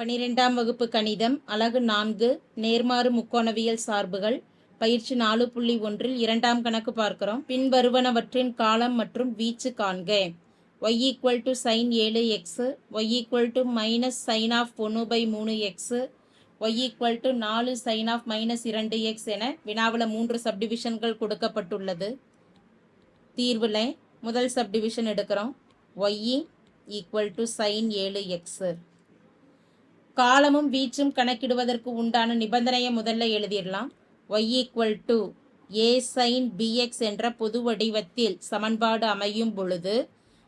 பனிரெண்டாம் வகுப்பு கணிதம் அலகு நான்கு நேர்மாறு முக்கோணவியல் சார்புகள் பயிற்சி நாலு புள்ளி ஒன்றில் இரண்டாம் கணக்கு பார்க்கிறோம். பின்வருவனவற்றின் காலம் மற்றும் வீச்சு காண்க. ஒய் ஈக்குவல் டு சைன் ஏழு X Y equal to minus sine of ஒன்று பை மூணு எக்ஸு ஒய் ஈக்குவல் டு நாலு சைன் ஆஃப் மைனஸ் இரண்டு எக்ஸ் என வினாவில் மூன்று சப்டிவிஷன்கள் கொடுக்கப்பட்டுள்ளது. தீர்வில் முதல் சப்டிவிஷன் எடுக்கிறோம். ஒய் ஈக்குவல் டு சைன் ஏழு எக்ஸு காலமும் வீச்சும் கணக்கிடுவதற்கு உண்டான நிபந்தனையை முதல்ல எழுதிடலாம். Y equal to A sine B X என்ற பொது வடிவத்தில் சமன்பாடு அமையும் பொழுது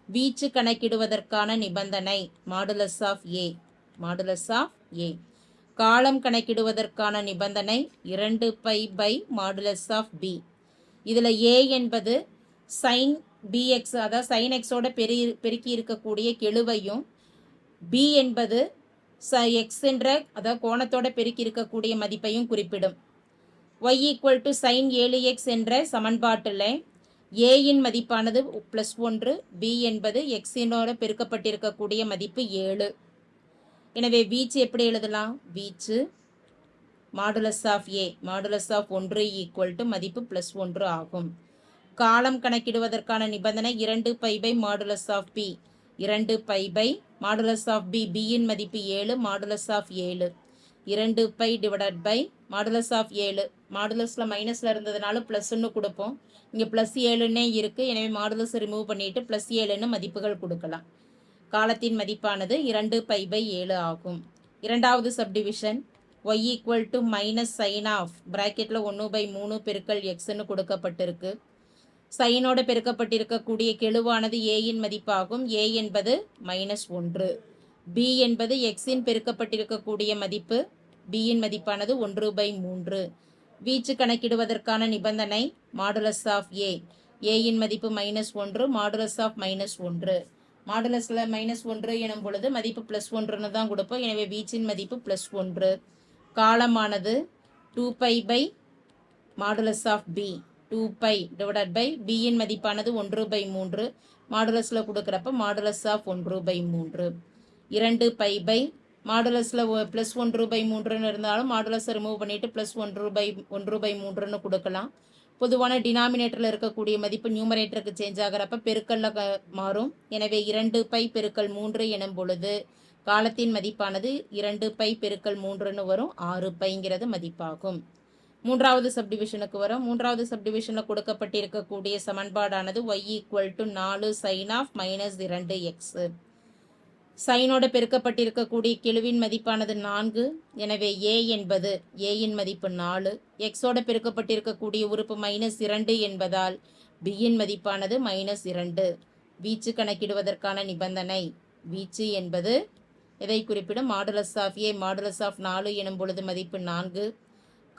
வீச்சு கணக்கிடுவதற்கான நிபந்தனை modulus of A modulus of A காலம் கணக்கிடுவதற்கான நிபந்தனை இரண்டு pi by modulus of B இதில் ஏ என்பது சைன் பிஎக்ஸ் அதாவது சைன் எக்ஸோட பெரிய பெருக்கி இருக்கக்கூடிய கெழுவையும் பி என்பது ச எக்ஸ் என்ற அதாவது கோணத்தோட பெருக்கி இருக்கக்கூடிய மதிப்பையும் குறிப்பிடும். ஒய் ஈக்குவல் டு சைன் ஏழு எக்ஸ் என்ற சமன்பாட்டில் ஏயின் மதிப்பானது ப்ளஸ் ஒன்று பி என்பது எக்ஸினோட பெருக்கப்பட்டிருக்கக்கூடிய மதிப்பு ஏழு. எனவே வீச்சு எப்படி எழுதலாம்? வீச்சு modulus of A modulus of ஒன்று ஈக்குவல் டு மதிப்பு ப்ளஸ் ஒன்று ஆகும். காலம் கணக்கிடுவதற்கான நிபந்தனை இரண்டு pi by modulus of B இரண்டு pi by modulus of B பியின் மதிப்பு ஏழு மாடுலஸ் ஆஃப் ஏழு. இரண்டு pi divided by modulus of ஏழு. மாடுலஸில் மைனஸில் இருந்ததுனால ப்ளஸ்ன்னு கொடுப்போம். இங்கே ப்ளஸ் ஏழுன்னே இருக்குது எனவே மாடுலஸ் ரிமூவ் பண்ணிவிட்டு ப்ளஸ் ஏழுன்னு மதிப்புகள் கொடுக்கலாம். காலத்தின் மதிப்பானது இரண்டு பை பை ஏழு ஆகும். இரண்டாவது subdivision Y equal to minus sine of ப்ராக்கெட்டில் ஒன்று பை மூணு பெருக்கல் எக்ஸ்ன்னு கொடுக்கப்பட்டிருக்கு. சைனோட பெருக்கப்பட்டிருக்கக்கூடிய கெழுவானது ஏயின் மதிப்பாகும். ஏ என்பது மைனஸ் ஒன்று. பி என்பது எக்ஸின் பெருக்கப்பட்டிருக்கக்கூடிய மதிப்பு. பியின் மதிப்பானது ஒன்று பை மூன்று. வீச்சு கணக்கிடுவதற்கான நிபந்தனை மாடுலஸ் ஆஃப் ஏ ஏயின் மதிப்பு மைனஸ் ஒன்று மாடுலஸ் ஆஃப் மைனஸ் ஒன்று. மாடுலஸில் மைனஸ் ஒன்று எனும் பொழுது மதிப்பு ப்ளஸ் ஒன்றுன்னு தான் கொடுப்போம். எனவே வீச்சின் மதிப்பு ப்ளஸ் ஒன்று. காலமானது two pi by modulus of B two pi divided by பியின் மதிப்பானது ஒன்று பை மூன்று. மாடுலஸில் கொடுக்குறப்ப மாடுலஸ் ஆஃப் ஒன்று பை மூன்று. இரண்டு பை பை மாடுலஸில் ப்ளஸ் ஒன்று பை மூன்றுன்னு இருந்தாலும் மாடுலஸை ரிமூவ் பண்ணிவிட்டு ப்ளஸ் ஒன்று பை ஒன்று பை மூன்றுன்னு கொடுக்கலாம். பொதுவான டினாமினேட்டரில் இருக்கக்கூடிய மதிப்பு நியூமரேட்டருக்கு சேஞ்ச் ஆகிறப்ப பெருக்கல்ல மாறும். எனவே இரண்டு பை பெருக்கல் மூன்று எனும் பொழுது காலத்தின் மதிப்பானது இரண்டு பை பெருக்கல் மூன்றுன்னு வரும். ஆறு பைங்கிறது மதிப்பாகும். மூன்றாவது சப்டிவிஷனுக்கு வரும். மூன்றாவது சப்டிவிஷனில் கொடுக்கப்பட்டிருக்கக்கூடிய சமன்பாடானது ஒய் ஈக்குவல் டு நாலு சைன் ஆஃப் மைனஸ் இரண்டு எக்ஸு சைனோட பெருக்கப்பட்டிருக்கக்கூடிய கெழுவின் மதிப்பானது நான்கு. எனவே ஏ என்பது ஏயின் மதிப்பு நாலு. எக்ஸோட பெருக்கப்பட்டிருக்கக்கூடிய உறுப்பு மைனஸ் இரண்டு என்பதால் பியின் மதிப்பானது மைனஸ் இரண்டு. வீச்சு கணக்கிடுவதற்கான நிபந்தனை. வீச்சு என்பது எதை குறிப்பிடும் modulus of A modulus of நாலு எனும் பொழுது மதிப்பு நான்கு.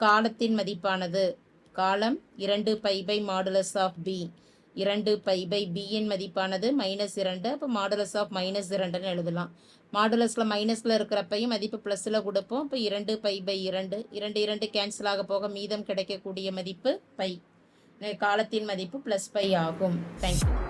காலத்தின் மதிப்பானது. காலம் இரண்டு pi by modulus of B இரண்டு பை பை பியின் மதிப்பானது மைனஸ் இரண்டு. அப்போ மாடுலஸ் ஆஃப் மைனஸ் இரண்டுன்னு எழுதலாம். மாடுலஸில் மைனஸில் இருக்கிறப்பையும் மதிப்பு ப்ளஸில் கொடுப்போம். இப்போ இரண்டு பை பை இரண்டு. இரண்டு இரண்டு கேன்சல் ஆக போக மீதம் கிடைக்கக்கூடிய மதிப்பு பை. காலத்தின் மதிப்பு ப்ளஸ் பை ஆகும். தேங்க்யூ